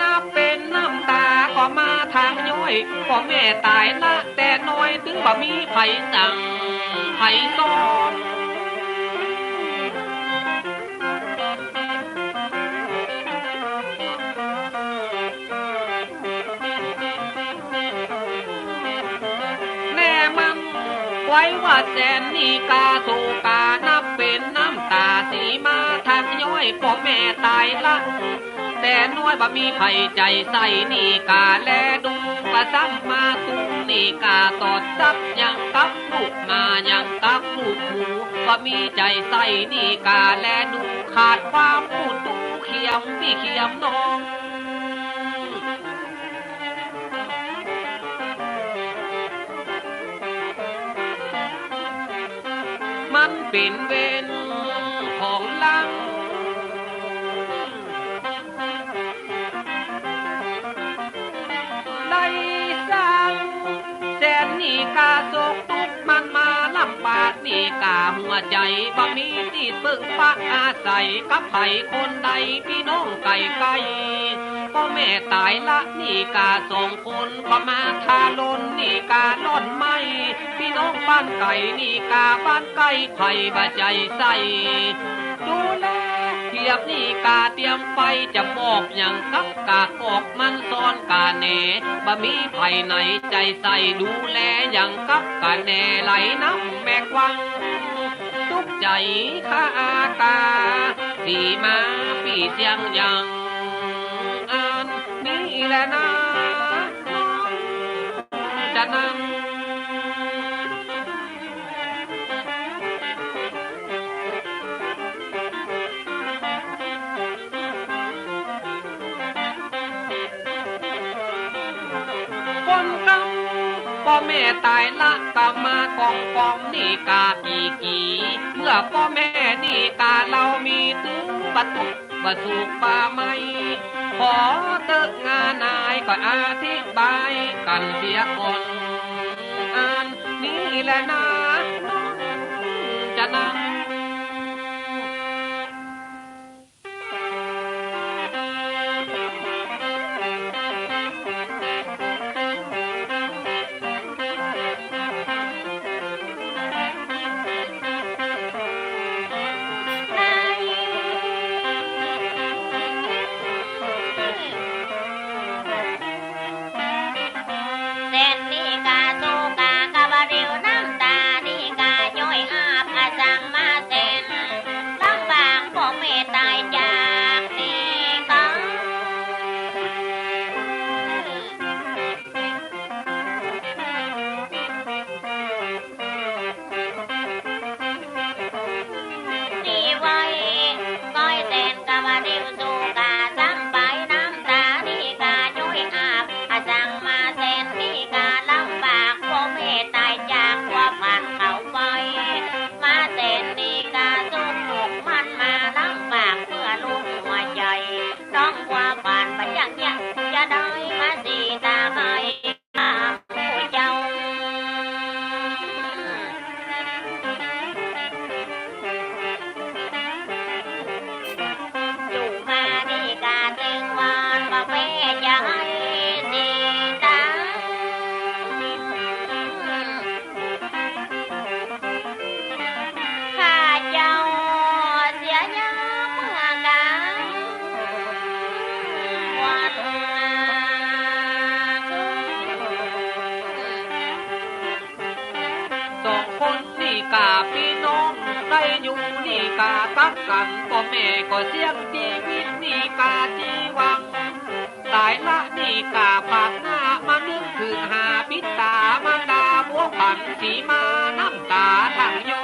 นับเป็นน้ำตาก็มาทางย้อยพ่อแม่ตายละแต่น้อยถึงบ่มีไผสั่งไผสอนไว้ว่าแสนนี่กาโซกานับเป็นน้ำตาสีมาทางย้อยพ่อแม่ตายละ แต่น้อยบ่มีไผใจใส่นี่กาแลดูกระซ้ำมาตุ้งนี่กาตอดซับยังกับลูกมายังกับลูกหมูบ่มีใจใส่นี่กาแลดูขาดความพูดดูเขียมพี่เขียมน้องมันเป็นเวร กนี่กาหัวใจบ่มีที่ปึงปักอาศัยกับไผคนใดพี่น้องไก่ไก่พ่อแม่ตายละนี่กาสองคนก็มาทาลนนี่กาล่อนไม่พี่น้องบ้านไก่นี่กาบ้านไก่ไผ่บาใจใส่ดูแล ยบนี่กาเตรียมไฟจะบอกอย่างกับกาออกมันซ้อนกาแหนบะมีไผ่ไหนใจใส่ดูแลอย่างกับกาแหนไหลน้ำแม่กวัง ทุกใจข้าอากาสีมาพี่เสียงยังอันนี้แหละนะ พ่อแม่ตายละกามากองกองนี่กาปีกีเมื่อพ่อแม่นี่กาเรามีถึงบัตุบสุบป่าไม้ขอเติกงานนายก็อธิบายกันเสียก่อนอันนี่แหละนะ องได้อยู่นี่กาตักกันพ่อแม่ก็เสียงชีวิตนี่กาจีวัง ตายละนี่กาปากหน้ามานึกถึงหาปิตามาดาบัวผันสีมาน้ำตาทางย้อย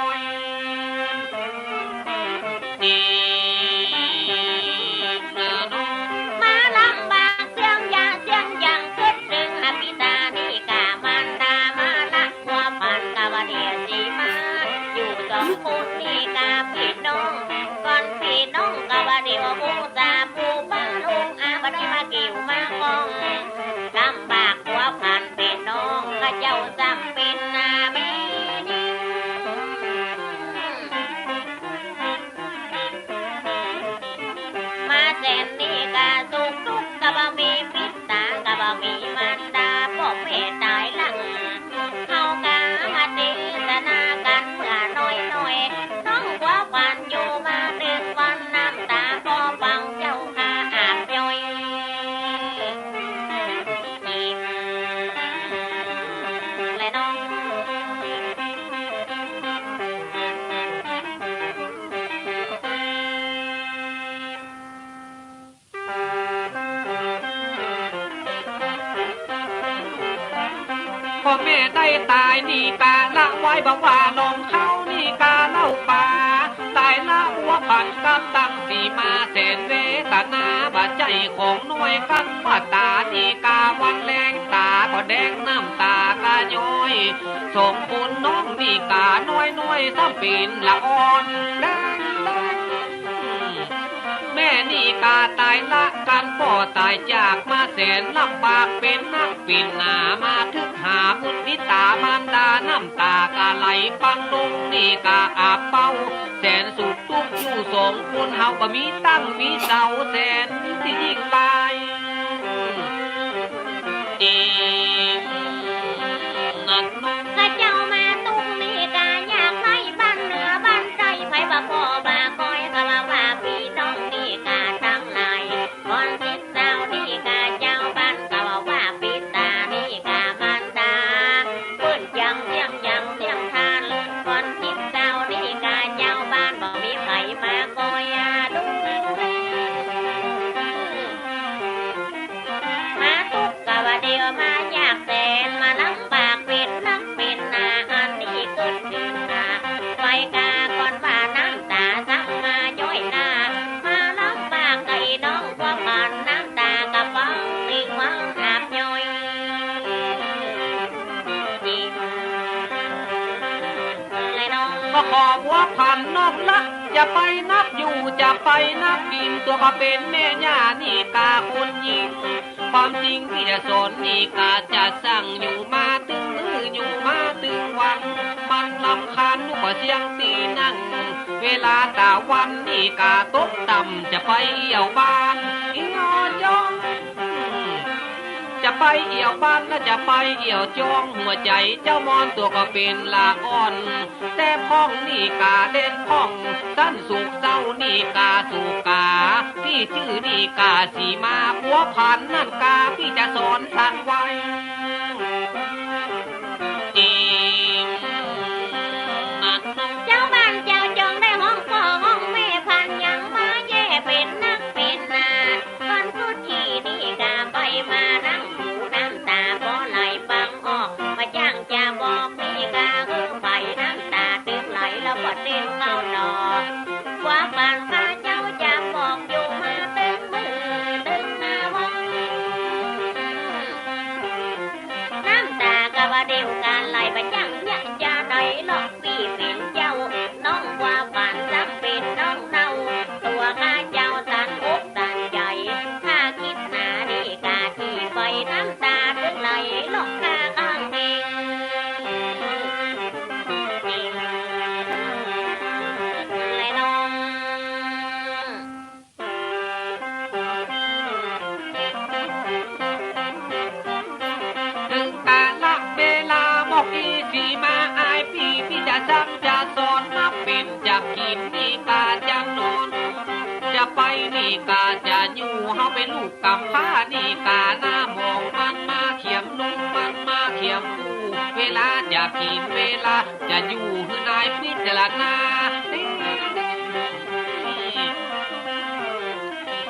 มายนี่กาละไว้บอกว่าลงเขานี่กาเล่าป่าตายละหัวผันกับตั้งสีมาเสนเวตนาบาดใจของหน่วยกันว่าตานี่กาวันแรงตาก็แดงน้ำตากาย้อยสมบุญน้องนี่กาน้อยน้อยซ้ำปีนละอ่อนแด กาตายละกันพ่อตายจากมาแสนลำบากเป็นนักปินหนามาถึงหาบุญนิตามารดาน้ำตากาไหลปังลงนี่กาอาเป้า แสนสุขทุกอยู่สงคุณเฮาก็มีตั้งมีเสาแสนที่ยิ่งลา จะไปนับอยู่จะไปนับกินตัวก็เป็นแม่ย่านี่กาคนยิงความจริงที่จะสอนนี่กาจะสั่งอยู่มาตึงมืออยู่มาตึงวัน มันลำคาญกว่าเสียงตีนั่ง เวลาตาวันนี่กาตกต่ำจะไปเอี่ยวบ้าน ไปเอี่ยวบ้านและจะไปเอี่ยวจองหัวใจเจ้ามอนตัวก็เป็นลาอ่อน แต่พ้องนี่กาเด่นพ้องสั้นสุกเศร้านี่กาสุกาพี่ชื่อนี่กาสีมาหัวพันนั่นกาพี่จะสอนสั่งไว้ งไหลแล้วก็เต้นเข้านอว่าบ้าน ไปนี่กาจะอยู่เฮาเป็นลูกกำพร้านี่กาหน้ามองมันมาเขียมนุ่งมันมาเขียมกูเวลาจะกินเวลาจะอยู่คือนายพิจารณา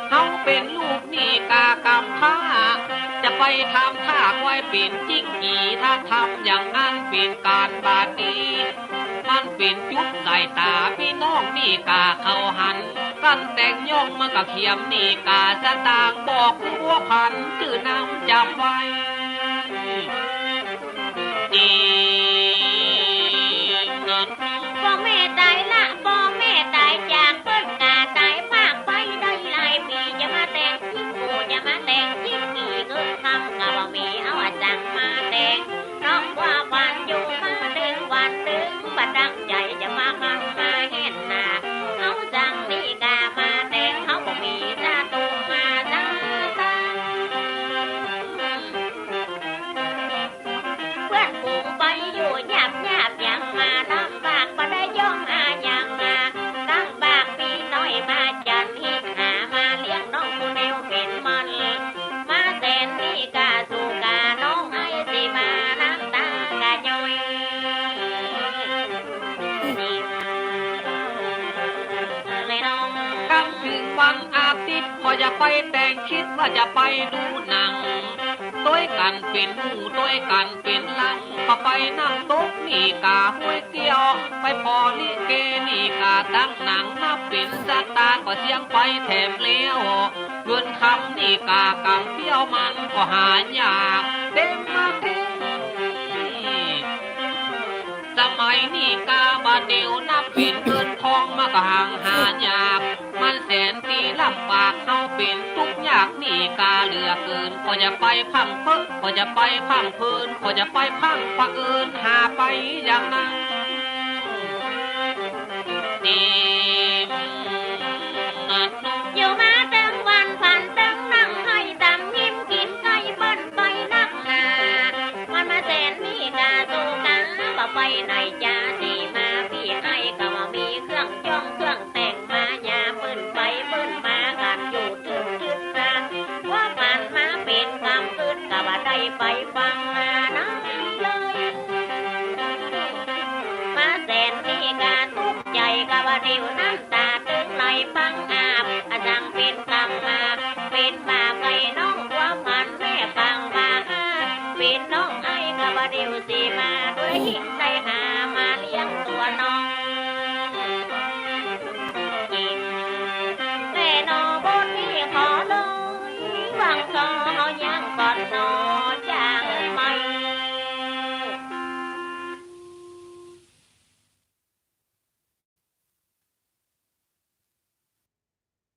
เฮาเป็นลูกนี่กากำพร้าจะไปทำท่าไว้เป็นจิ้งกีถ้าทำอย่างนั้นเป็นการบาดดีมันเป็นจุดใส่ตาพี่น้องนี่กาเขาหัน กันแต่งยองมากับเขียมนี่กาสตางบอกหัวพันชื่อนำจำไว้นี่ ไปแต่งคิดว่าจะไปดูหนังตัวกันเป็นหมู่ตัวกันเป็นลังพอไปนั่งโต๊ะนี่กาห้วยเกี่ยว ไปพอลิเกนี่กาตั้งหนังมาเป็นสตาก็เสียงไปแถมเลี้ยวเงินคำนี่กากำเปี้ยวมันก็หายากเต็มมาเทสมัยนี้กาบาเดียวนับเป็นเงินทองมากห่างหายาก ลำบากเฮาเป็นทุกอยากนี่กาเหลือเกินก็จะไปพังเพิ่ก็จะไปพังเพลินก็จะไปพังปะเอินหาไปอย่างนั้นเดียวน้ำตาตึงไหลฟังอาบอาจังเป็นกรรมมา เป็นบาปไก่น้องความันแม่ฟังมาเป็นน้องไอ้กะว่าเดียวสีมาด้วยหิงได้หามาเลี้ยงตัวน้องแม่นอบนนี่ขอเลยหวังซอยังก่อนนอน